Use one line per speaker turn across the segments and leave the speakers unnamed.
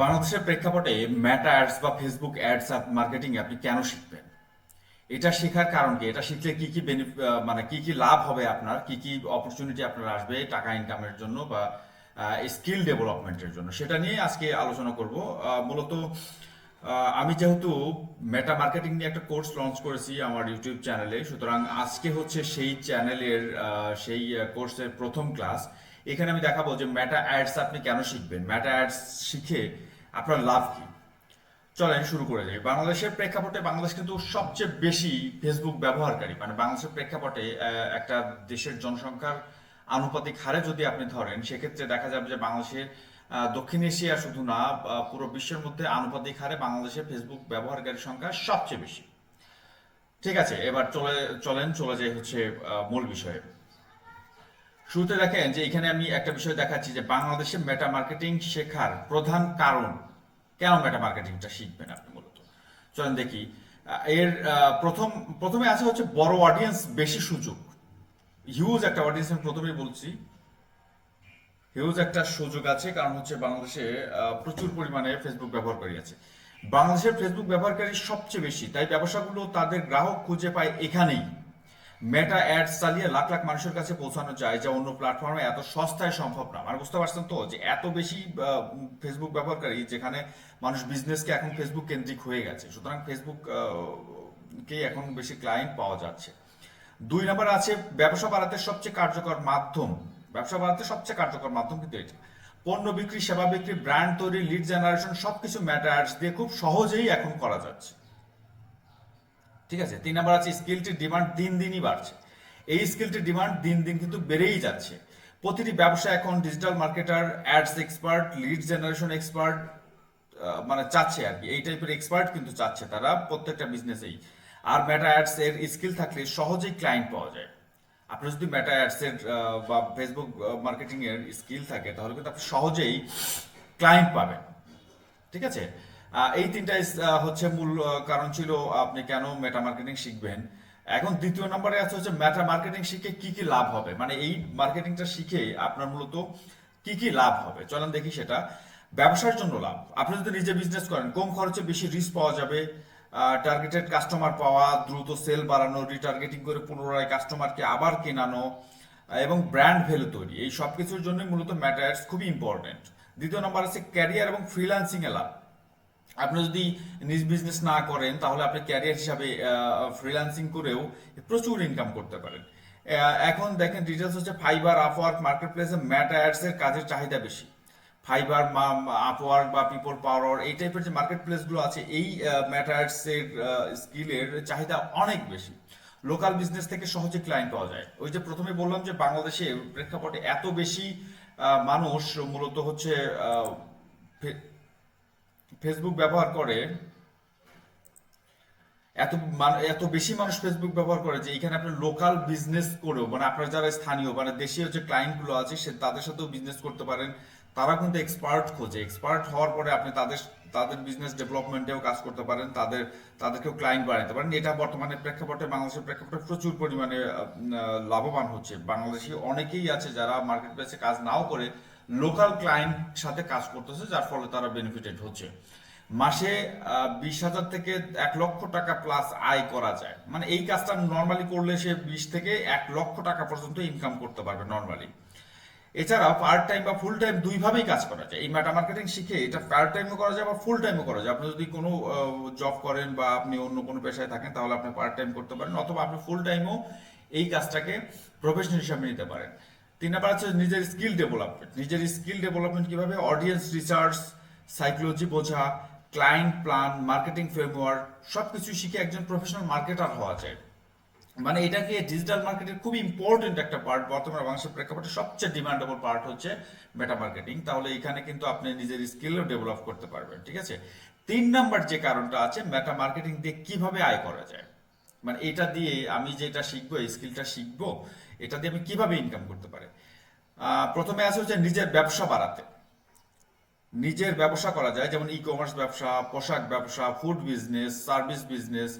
বাংলাদেশের প্রেক্ষাপটে Meta ads বা ফেসবুক অ্যাডস মার্কেটিং আপনি কেন শিখবেন? এটা শেখার কারণ কি? এটা শিখলে কি কি মানে কি কি লাভ হবে আপনার? কি কি অপরচুনিটি আপনার আসবে টাকা ইনকামের জন্য বা স্কিল ডেভেলপমেন্টের জন্য? সেটা নিয়ে আজকে আলোচনা করব। মূলত আমি যেহেতু মেটা মার্কেটিং নিয়ে একটা কোর্স লঞ্চ করেছি আমার ইউটিউব চ্যানেলে সুতরাং আজকে হচ্ছে সেই চ্যানেলের সেই কোর্সের প্রথম ক্লাস এখানে আমি দেখাবো যে ম্যাটা অ্যাডস আপনি কেন শিখবেন? ম্যাটা অ্যাডস শিখে আপনার লাভ কি? চলেন শুরু করে যাই। বাংলাদেশের প্রেক্ষাপটে বাংলাদেশ কিন্তু সবচেয়ে বেশি ফেসবুক ব্যবহারকারী। মানে বাংলাদেশের প্রেক্ষাপটে একটা দেশের জনসংখ্যার আনুপাতিক হারে যদি আপনি ধরেন, সেক্ষেত্রে দেখা যাবে যে বাংলাদেশের দক্ষিণ এশিয়া শুধু না পুরো বিশ্বের মধ্যে আনুপাতিক হারে বাংলাদেশের ফেসবুক ব্যবহারকারীর সংখ্যা সবচেয়ে বেশি। ঠিক আছে, এবার চলে, চলেন, চলে যাই হচ্ছে মূল বিষয়ে। শুরুতে দেখেন যে এখানে আমি একটা বিষয় দেখাচ্ছি যে বাংলাদেশে মেটা মার্কেটিং শেখার প্রধান কারণ কেন মেটা মার্কেটিংটা শিখবেন আপনি মূলত? চলেন দেখি। এর প্রথম, প্রথমে আছে হচ্ছে বড় অডিয়েন্স বেশি সুযোগ। হিউজ একটা অডিয়েন্স আমি প্রথমেই বলছি। হিউজ একটা সুযোগ আছে কারণ হচ্ছে বাংলাদেশে প্রচুর পরিমাণে ফেসবুক ব্যবহারকারী আছে। বাংলাদেশের ফেসবুক ব্যবহারকারী সবচেয়ে বেশি। তাই ব্যবসাগুলো তাদের গ্রাহক খুঁজে পায় এখানেই। মেটা অ্যাডস চালিয়ে লাখ লাখ মানুষের কাছে পৌঁছানো যায় যা অন্য প্ল্যাটফর্মে এত সস্তায় সম্ভব না। মানে বুঝতে পারছেন তো যে এত বেশি ফেসবুক ব্যবহারকারী যেখানে মানুষ বিজনেসকে এখন ফেসবুক কেন্দ্রিক হয়ে গেছে, সুতরাং ফেসবুক কে এখন বেশি ক্লায়েন্ট পাওয়া যাচ্ছে। দুই নম্বর আছে ব্যবসা বাড়াতে সবচেয়ে কার্যকর মাধ্যম। ব্যবসা বাড়াতে সবচেয়ে কার্যকর মাধ্যম কিন্তু এটা। পণ্য বিক্রি, সেবা বিক্রি ব্র্যান্ড তৈরি লিড জেনারেশন সবকিছু ম্যাটার অ্যাডস দিয়ে খুব সহজেই এখন করা যাচ্ছে। ঠিক আছে? তিন নাম্বার আছে স্কিলটির ডিমান্ড দিন দিনই বাড়ছে। এই স্কিলটির ডিমান্ড দিন দিন কিন্তু বেড়েই যাচ্ছে। প্রতিটি ব্যবসা এখন digital marketer ads expert lead generation expert মানে চাচ্ছে আর কি। এই টাইপের এক্সপার্ট কিন্তু চাচ্ছে তারা প্রত্যেকটা বিজনেসেই আর মেটা অ্যাডস এর স্কিল থাকলে সহজেই ক্লায়েন্ট পাওয়া যায়। আপনার যদি মেটা অ্যাডস এর বা ফেসবুক মার্কেটিং এর স্কিল থাকে, তাহলে কিন্তু আপনি সহজেই ক্লায়েন্ট পাবেন। ঠিক আছে? এই তিনটাই হচ্ছে মূল কারণ ছিল আপনি কেন মেটা মার্কেটিং শিখবেন। এখন দ্বিতীয় নম্বরে আছে হচ্ছে মেটা মার্কেটিং শিখে কি কি লাভ হবে? মানে এই মার্কেটিংটা শিখে আপনার মূলত কি কি লাভ হবে? চলেন দেখি সেটা। ব্যবসার জন্য লাভ। আপনি যদি নিজে বিজনেস করেন, কম খরচে বেশি রিস্ক পাওয়া যাবে। টার্গেটেড কাস্টমার পাওয়া, দ্রুত সেল বাড়ানো রিটার্গেটিং করে পুনরায় কাস্টমারকে আবার কেনানো, এবং ব্র্যান্ড ভ্যালু তৈরি, এই সব কিছুর জন্যই মূলত ম্যাটার্স খুবই ইম্পর্টেন্ট দ্বিতীয় নম্বর আছে ক্যারিয়ার এবং ফ্রিল্যান্সিং এ লাভ। আপনি যদি নিজ বিজনেস না করেন, তাহলে আপনি ক্যারিয়ার হিসাবে ফ্রিল্যান্সিং করেও প্রচুর ইনকাম করতে পারেন। এখন দেখেন ডিটেলস হচ্ছে ফাইবার আপওয়ার্ক মার্কেট প্লেসে ম্যাট অ্যাডস এর কাজের চাহিদা বেশি। ফাইবার আপওয়ার্ক বা পিপল পাওয়ার এই টাইপের যে মার্কেট প্লেসগুলো আছে, এই ম্যাট অ্যাডস এর স্কিলের চাহিদা অনেক বেশি। লোকাল বিজনেস থেকে সহজে ক্লায়েন্ট পাওয়া যায়। ওই যে প্রথমে বললাম যে বাংলাদেশে প্রেক্ষাপটে এত বেশি মানুষ মূলত হচ্ছে ফেসবুক ব্যবহার করে, এত এত বেশি মানুষ ফেসবুক ব্যবহার করে যে এখানে আপনি লোকাল বিজনেস করেও মানে আপনার যারা স্থানীয় মানে দেশীয় যে ক্লায়েন্টগুলো আছে, সে তাদের সাথেও বিজনেস করতে পারেন। তারা কিন্তু এক্সপার্ট খোঁজে। এক্সপার্ট হওয়ার পরে আপনি তাদের তাদের বিজনেস ডেভেলপমেন্টেও কাজ করতে পারেন, তাদের, তাদেরকেও ক্লায়েন্ট বাড়াতে পারেন। এটা বর্তমানে প্রেক্ষাপটে, বাংলাদেশের প্রেক্ষাপটে প্রচুর পরিমাণে লাভবান হচ্ছে। বাংলাদেশি অনেকেই আছে যারা মার্কেট প্লেসে কাজ নাও করে লোকাল ক্লায়েন্ট সাথে কাজ করতেছে, যার ফলে তারা বেনিফিটেড হচ্ছে। মাসে বিশ হাজার থেকে এক লক্ষ টাকা প্লাস আয় করা যায়। মানে এই কাজটা নর্মালি করলে সে বিশ থেকে এক লক্ষ টাকা পর্যন্ত ইনকাম করতে পারবে নর্মালি এছাড়া পার্ট টাইম বা ফুল টাইম দুইভাবেই কাজ করা যায়। এই মেটা মার্কেটিং শিখে এটা পার্ট টাইমও করা যায় বা ফুল টাইমও করা যায়। আপনি যদি কোনো জব করেন বা আপনি অন্য কোনো পেশায় থাকেন, তাহলে আপনি পার্ট টাইম করতে পারেন, অথবা আপনি ফুল টাইমও এই কাজটাকে প্রফেশনাল হিসাবে নিতে পারেন। তিন নাম্বার আছে নিজের স্কিল ডেভেলপমেন্ট নিজের স্কিল ডেভেলপমেন্ট কীভাবে? অডিয়েন্স রিসার্চ সাইকোলজি বোঝা ক্লায়েন্ট প্ল্যান মার্কেটিং ফ্রেমওয়ার্ক সবকিছু শিখে একজন প্রফেশনাল মার্কেটার হওয়া যায়। মানে এটাকে ডিজিটাল মার্কেটের খুব ইম্পর্টেন্ট একটা পার্ট বর্তমানে বাংলাদেশের প্রেক্ষাপটে সবচেয়ে ডিমান্ডেবল পার্ট হচ্ছে মেটা মার্কেটিং তাহলে এখানে কিন্তু আপনি নিজের স্কিলও ডেভেলপ করতে পারবেন, ঠিক আছে? তিন নাম্বার যে কারণটা আছে মেটা মার্কেটিং দিয়ে কীভাবে আয় করা যায়? মানে এটা দিয়ে আমি যেটা শিখব, এই স্কিলটা শিখব এটা দিয়ে আমি কীভাবে ইনকাম করতে পারি? প্রথমে আছে হচ্ছে নিজের ব্যবসা বাড়াতে। নিজের ব্যবসা করা যায়, যেমন ই কমার্স ব্যবসা, পোশাক ব্যবসা ফুড বিজনেস সার্ভিস বিজনেস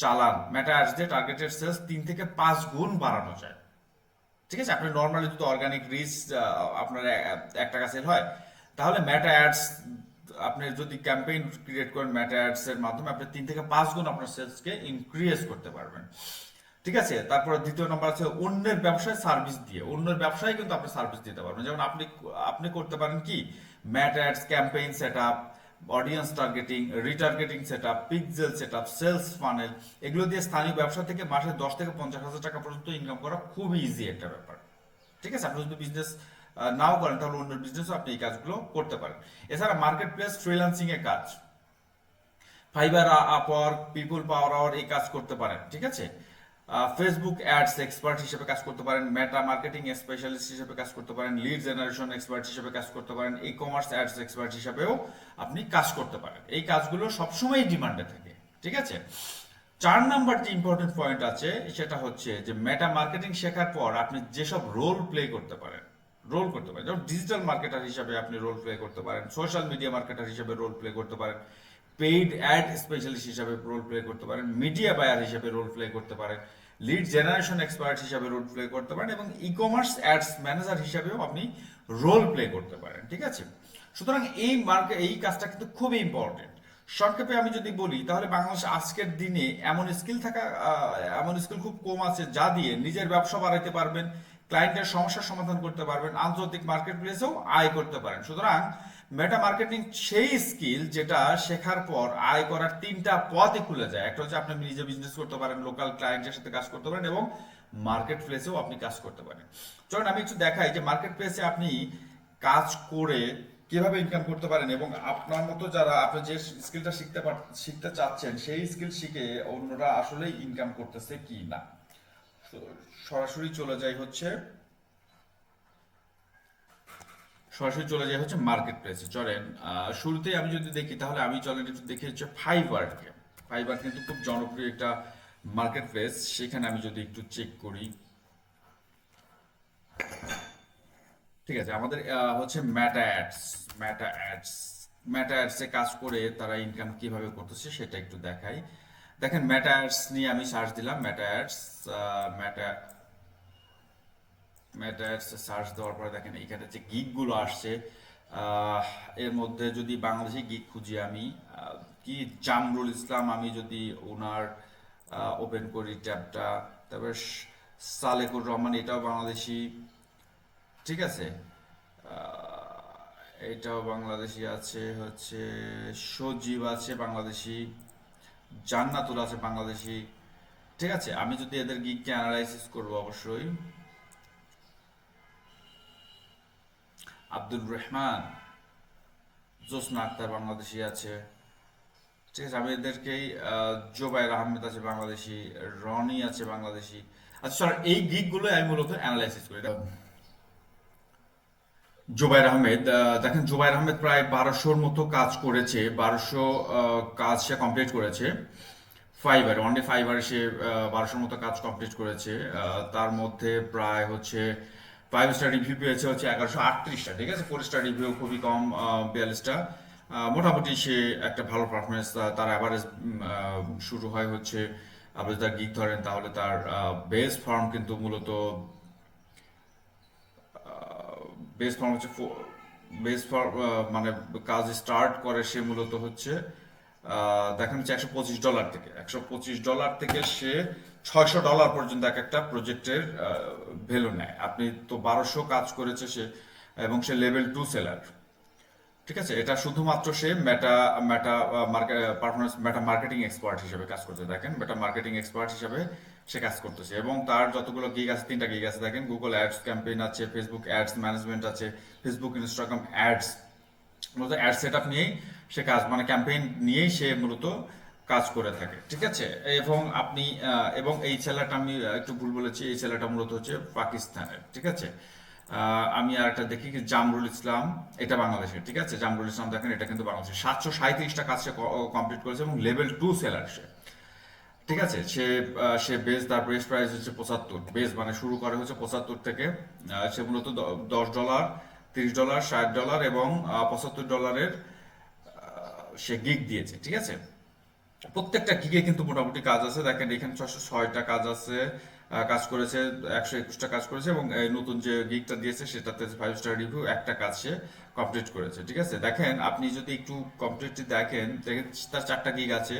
চালান অ্যাডস দিয়ে টার্গেটেড সেলস তিন থেকে পাঁচ গুণ বাড়ানো যায়। ঠিক আছে? আপনি নর্মালি যদি অর্গানিক রিচ আপনার এক টাকা সেল হয়, তাহলে মেটা অ্যাডস আপনি যদি ক্যাম্পেইন ক্রিয়েট করেন ম্যাটা অ্যাডস এর মাধ্যমে আপনি তিন থেকে পাঁচ গুণ আপনার সেলসকে ইনক্রিজ করতে পারবেন। ঠিক আছে? তারপর দ্বিতীয় নম্বর আছে অন্যের ব্যবসায় সার্ভিস দিয়ে। অন্যের ব্যবসায় কিন্তু আপনি সার্ভিস দিতে পারবেন। যেমন আপনি আপনি করতে পারেন কি? Meta ads campaign set up audience targeting retargeting set up pixel set up sales funnel এগুলো দিয়ে স্থানীয় ব্যবসা থেকে মাসে দশ থেকে পঞ্চাশ হাজার টাকা পর্যন্ত ইনকাম করা খুবই ইজি একটা ব্যাপার। ঠিক আছে? আপনি যদি বিজনেস নাও করেন, তাহলে অন্য বিজনেসও আপনি এই কাজগুলো করতে পারেন। এছাড়া মার্কেট প্লেস ফ্রিল্যান্সিং এর কাজ। Fiverr Upwork People Per Hour এই কাজ করতে পারেন। ঠিক আছে? ফেসবুক অ্যাডস এক্সপার্ট হিসেবে কাজ করতে পারেন মেটা মার্কেটিং স্পেশালিস্ট হিসেবে কাজ করতে পারেন লিড জেনারেশন এক্সপার্ট হিসেবে কাজ করতে পারেন ই কমার্স অ্যাডস এক্সপার্ট হিসেবেও আপনি কাজ করতে পারেন। এই কাজগুলো সবসময় ডিমান্ডে থাকে, ঠিক আছে? চার নাম্বার যে ইম্পর্টেন্ট পয়েন্ট আছে, সেটা হচ্ছে যে মেটা মার্কেটিং শেখার পর আপনি যেসব রোল প্লে করতে পারেন রোল করতে পারেন, যেমন ডিজিটাল মার্কেটার হিসেবে আপনি রোল প্লে করতে পারেন সোশ্যাল মিডিয়া মার্কেটার হিসেবে রোল প্লে করতে পারেন পেইড অ্যাড স্পেশালিস্ট হিসাবে রোল প্লে করতে পারেন মিডিয়া বায়ার হিসাবে রোল প্লে করতে পারেন লিড জেনারেশন এক্সপার্ট হিসাবে রোল প্লে করতে পারেন এবং ই কমার্স অ্যাডস ম্যানেজার হিসাবেও আপনি রোল প্লে করতে পারেন, ঠিক আছে? সুতরাং এই মার্কে এই কাজটা কিন্তু খুবই ইম্পর্টেন্ট সংক্ষেপে আমি যদি বলি, তাহলে বাংলাদেশ আজকের দিনে এমন স্কিল থাকা এমন স্কিল খুব কম আছে যা দিয়ে নিজের ব্যবসা বাড়াইতে পারবেন ক্লায়েন্টের সমস্যার সমাধান করতে পারবেন, আন্তর্জাতিক মার্কেট প্লেসেও আয় করতে পারেন। সুতরাং মেটা মার্কেটিং সেই স্কিল যেটা শেখার পর আয় করার তিনটা পথই খুলে যায়। একটা হচ্ছে আপনি নিজে বিজনেস করতে পারেন লোকাল ক্লায়েন্টের সাথে কাজ করতে পারেন এবং মার্কেট প্লেসেও আপনি কাজ করতে পারেন। চলুন আমি একটু দেখাই যে মার্কেট প্লেসে আপনি কাজ করে কীভাবে ইনকাম করতে পারেন এবং আপনার মতো যারা, আপনি যে স্কিলটা শিখতে শিখতে চাচ্ছেন, সেই স্কিল শিখে অন্যরা আসলে ইনকাম করতেছে কি না সরাসরি চলে যাই হচ্ছে, সরাসরি চলে যাই হচ্ছে মার্কেট প্লেসে চলেন শুরুতেই আমি যদি দেখি, তাহলে আমি চলেন একটু দেখি হচ্ছে ফাইবারকে ফাইবার কিন্তু খুব জনপ্রিয় একটা মার্কেট প্লেস সেখানে আমি যদি একটু চেক করি। ঠিক আছে, আমাদের হচ্ছে Meta ads Meta ads Meta অ্যাডসে কাজ করে তারা ইনকাম কীভাবে করতেছে সেটা একটু দেখাই। দেখেন ম্যাটা অ্যাডস নিয়ে আমি সার্চ দিলাম Meta ads Meta Meta search দেওয়ার পরে দেখেন এখানে যে গিকগুলো আসছে এর মধ্যে যদি বাংলাদেশি গিক খুঁজি আমি কি জামরুল ইসলাম আমি যদি ওনার ওপেন করি ট্যাবটা তারপর সালেকুর রহমান, এটাও বাংলাদেশি, ঠিক আছে? এটাও বাংলাদেশি আছে, হচ্ছে সজীব আছে বাংলাদেশি জান্নাতুল আছে বাংলাদেশি। ঠিক আছে, আমি যদি এদের গিককে অ্যানালাইসিস করব অবশ্যই। আব্দুল রহমান, জোসনা আক্তার বাংলাদেশি আছে। ঠিক আছে, আমি এদেরকেই জোবাইর আহমেদ আছে বাংলাদেশি, রনি আছে বাংলাদেশি। আচ্ছা এই গিকগুলো আমি মূলত অ্যানালাইসিস করি। জোবাইর আহমেদ দেখেন জোবাইর আহমেদ প্রায় বারোশোর মতো কাজ করেছে, বারোশো কাজ সে কমপ্লিট করেছে। ফাইবার অনলি ফাইবারে সে বারোশোর মতো কাজ কমপ্লিট করেছে। তার মধ্যে প্রায় হচ্ছে ফাইভ স্টার রিভিউ পেয়েছে হচ্ছে এগারোশো আটত্রিশটা, ঠিক আছে? ফোর স্টার রিভিউ খুবই কম বিয়াল্লিশটা। মোটামুটি সে একটা ভালো পারফরমেন্স তার অ্যাভারেজ শুরু হয় হচ্ছে, আপনি যদি গিক ধরেন তাহলে তার বেস ফর্ম কিন্তু মূলত বেস ফর্ম হচ্ছে বেস ফর্ম মানে কাজ স্টার্ট করে সে মূলত হচ্ছে দেখেন হচ্ছে একশো পঁচিশ ডলার থেকে। একশো পঁচিশ ডলার থেকে সে ছয়শো ডলার পর্যন্ত এক একটা প্রজেক্টের ভ্যালু নেয়। আপনি তো বারোশো কাজ করেছে সে, এবং সে লেভেল টু সেলার ঠিক আছে? এটা শুধুমাত্র সে Meta Meta market performance Meta marketing expert হিসেবে কাজ করতে দেখেন মেটা মার্কেটিং এক্সপার্ট হিসেবে সে কাজ করতেছে। এবং তার যতগুলো গিগ আছে, তিনটা গিগ আছে, দেখেন গুগল অ্যাডস ক্যাম্পেইন আছে ফেসবুক অ্যাডস ম্যানেজমেন্ট আছে ফেসবুক ইনস্টাগ্রাম অ্যাডস মূলত অ্যাড সেট আপ নিয়েই সে কাজ মানে ক্যাম্পেইন নিয়েই সে মূলত কাজ করে থাকে, ঠিক আছে? এবং আপনি এবং এই ছেলেটা আমি একটু ভুল বলেছি, এই ছেলেটা মূলত হচ্ছে পাকিস্তানের, ঠিক আছে? আমি আর একটা দেখি জামরুল ইসলাম, এটা বাংলাদেশের, ঠিক আছে? জামরুল ইসলাম দেখেন, এটা কিন্তু বাংলাদেশের। সাতশো সাঁত্রিশটা কাজ সে কমপ্লিট করেছে এবং লেভেল টু সেলার সে। ঠিক আছে, সে সে বেস তার বেস প্রাইস হচ্ছে পঁচাত্তর। বেস মানে শুরু করে হচ্ছে পঁচাত্তর থেকে সে মূলত দশ ডলার তিরিশ ডলার ষাট ডলার এবং পঁচাত্তর ডলারের সে গিগ দিয়েছে, ঠিক আছে? প্রত্যেকটা গিগে কিন্তু মোটামুটি কাজ আছে। দেখেন, এখানে ছশো ছয়টা কাজ আছে কাজ করেছে, একশো একুশটা কাজ করেছে এবং নতুন যে গিগটা দিয়েছে, সেটাতে ফাইভ স্টার রিভিউ একটা কাজ সে কমপ্লিট করেছে, ঠিক আছে? দেখেন, আপনি যদি একটু কমপ্লিটলি দেখেন দেখেন, তার চারটা গিগ আছে।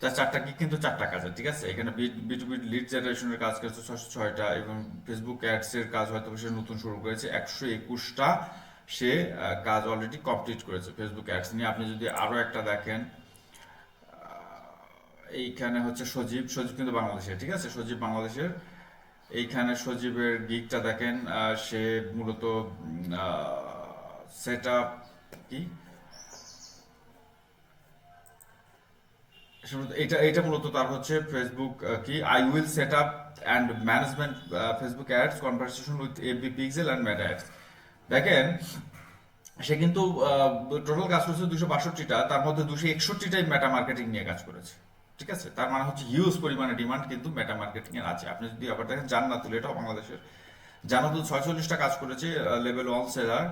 তার চারটা গিগ কিন্তু চারটা কাজ ঠিক আছে? এখানে বি টু বি লিড জেনারেশনের কাজ করেছে ছশো ছয়টা এবং ফেসবুক অ্যাডস এর কাজ হয়তো সে নতুন শুরু করেছে। একশো একুশটা সে কাজ অলরেডি কমপ্লিট করেছে ফেসবুক অ্যাডস নিয়ে। আপনি যদি আরও একটা দেখেন এইখানে হচ্ছে সজীব সজীব কিন্তু বাংলাদেশের ঠিক আছে? সজীব বাংলাদেশের। এইখানে সজীবের গিকটা দেখেন সে মূলত সেট আপ কি সে মূলত- এটা এটা মূলত তার হচ্ছে ফেসবুক কি? I will set up and management Facebook ads conversation with pixel and Meta ads দেখেন, সে কিন্তু টোটাল কাজ করেছে দুশো বাষট্টিটা, তার মধ্যে দুশো একষট্টিটাই মেটা মার্কেটিং নিয়ে কাজ করেছে। ঠিক আছে? তার মানে হচ্ছে হিউজ পরিমাণে ডিমান্ড কিন্তু মেটা মার্কেটিং এর আছে। আপনি যদি আবার দেখেন, জান্নাতুল, এটাও বাংলাদেশের। জান্নাতুল ছয়চল্লিশটা কাজ করেছে লেভেল ওয়ান সেলার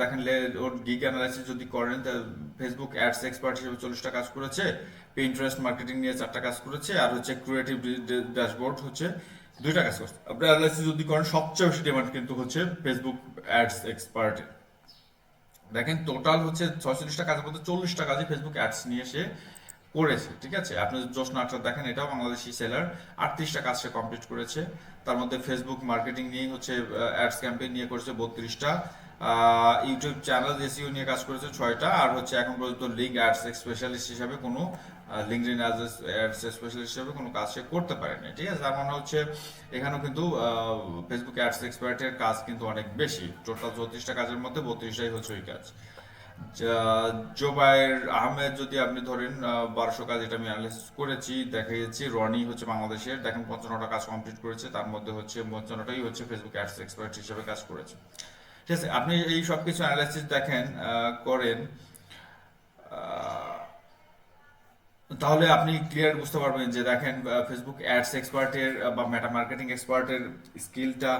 দেখেন ওর গিগ অ্যানালাইসিস যদি করেন, তা ফেসবুক অ্যাডস এক্সপার্ট হিসেবে চল্লিশটা কাজ করেছে ইন্টারেস্ট মার্কেটিং নিয়ে চারটা কাজ করেছে, আর হচ্ছে ক্রিয়েটিভ ড্যাশবোর্ড হচ্ছে দুইটা কাজ করছে। আপনি অ্যানালাইসিস যদি করেন, সবচেয়ে বেশি ডিমান্ড কিন্তু হচ্ছে ফেসবুক অ্যাডস এক্সপার্ট দেখেন টোটাল হচ্ছে ছয়চল্লিশটা কাজের মধ্যে চল্লিশটা কাজে ফেসবুক অ্যাডস নিয়ে সে করেছে, ঠিক আছে? আপনি জোশ নাটক দেখেন, এটাও বাংলাদেশি সেলার আটত্রিশটা কাজ সে কমপ্লিট করেছে। তার মধ্যে ফেসবুক মার্কেটিং নিয়ে হচ্ছে অ্যাডস ক্যাম্পেইন নিয়ে করেছে বত্রিশটা। ইউটিউব চ্যানেল এসিও নিয়ে কাজ করেছে ছয়টা, আর হচ্ছে এখন পর্যন্ত লিঙ্ক অ্যাডস স্পেশালিস্ট হিসাবে কোনো লিঙ্কডিন অ্যাডস স্পেশালিস্ট হিসাবে কোনো কাজ সে করতে পারেনি, ঠিক আছে? তার মানে হচ্ছে এখানেও কিন্তু ফেসবুক অ্যাডস এক্সপার্টের কাজ কিন্তু অনেক বেশি। টোটাল চৌত্রিশটা কাজের মধ্যে বত্রিশটাই হচ্ছে ওই কাজ। জোবায়ের আহমেদ যদি আপনি ধরেন বারোশো কাজ এটা আমি অ্যানালিসিস করেছি দেখা যাচ্ছে রনি হচ্ছে বাংলাদেশের, দেখেন পঞ্চান্নটা কাজ কমপ্লিট করেছে, তার মধ্যে হচ্ছে পঞ্চান্নটাই হচ্ছে ফেসবুক অ্যাডস এক্সপার্ট হিসেবে কাজ করেছে। ঠিক আছে আপনি এই সব কিছু অ্যানালাইসিস দেখেন করেন তাহলে আপনি ক্লিয়ার বুঝতে পারবেন যে দেখেন ফেসবুক অ্যাডস এক্সপার্টের বা মেটা মার্কেটিং এক্সপার্টের স্কিলটা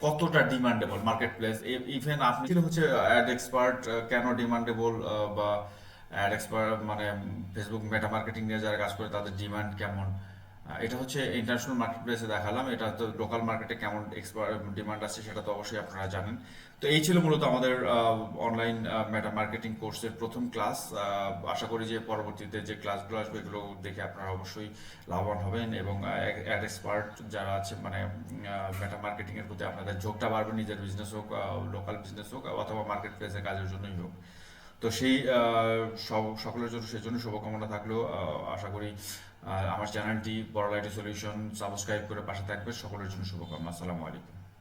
কতটা ডিমান্ডেবল মার্কেট প্লেস ইভেন আপনি হচ্ছে অ্যাড এক্সপার্ট কেন ডিমান্ডেবল বা অ্যাড এক্সপার্ট মানে ফেসবুক মেটা মার্কেটিং নিয়ে যারা কাজ করে তাদের ডিমান্ড কেমন? এটা হচ্ছে ইন্টারন্যাশনাল মার্কেট প্লেসে দেখালাম। এটা তো লোকাল মার্কেটে কেমন ডিমান্ড আছে সেটা তো অবশ্যই আপনারা জানেন। তো এই ছিল মূলত আমাদের অনলাইন মেটা মার্কেটিং কোর্সের প্রথম ক্লাস আশা করি যে পরবর্তীতে যে ক্লাসগুলো আসবে এগুলো দেখে আপনারা অবশ্যই লাভবান হবেন এবং অ্যাড এক্সপার্ট যারা আছে মানে মেটা মার্কেটিং এর প্রতি আপনাদের ঝোঁকটা বাড়বে, নিজের বিজনেস হোক লোকাল বিজনেস হোক, অথবা মার্কেট প্লেসের কাজের জন্যই হোক। তো সেই সকলের জন্য সেই জন্য শুভকামনা থাকলেও আশা করি আমার চ্যানেলটি বড় লাইটি সলিউশন সাবস্ক্রাইব করে পাশে থাকবে। সকলের জন্য শুভকামনা। আসসালামু আলাইকুম।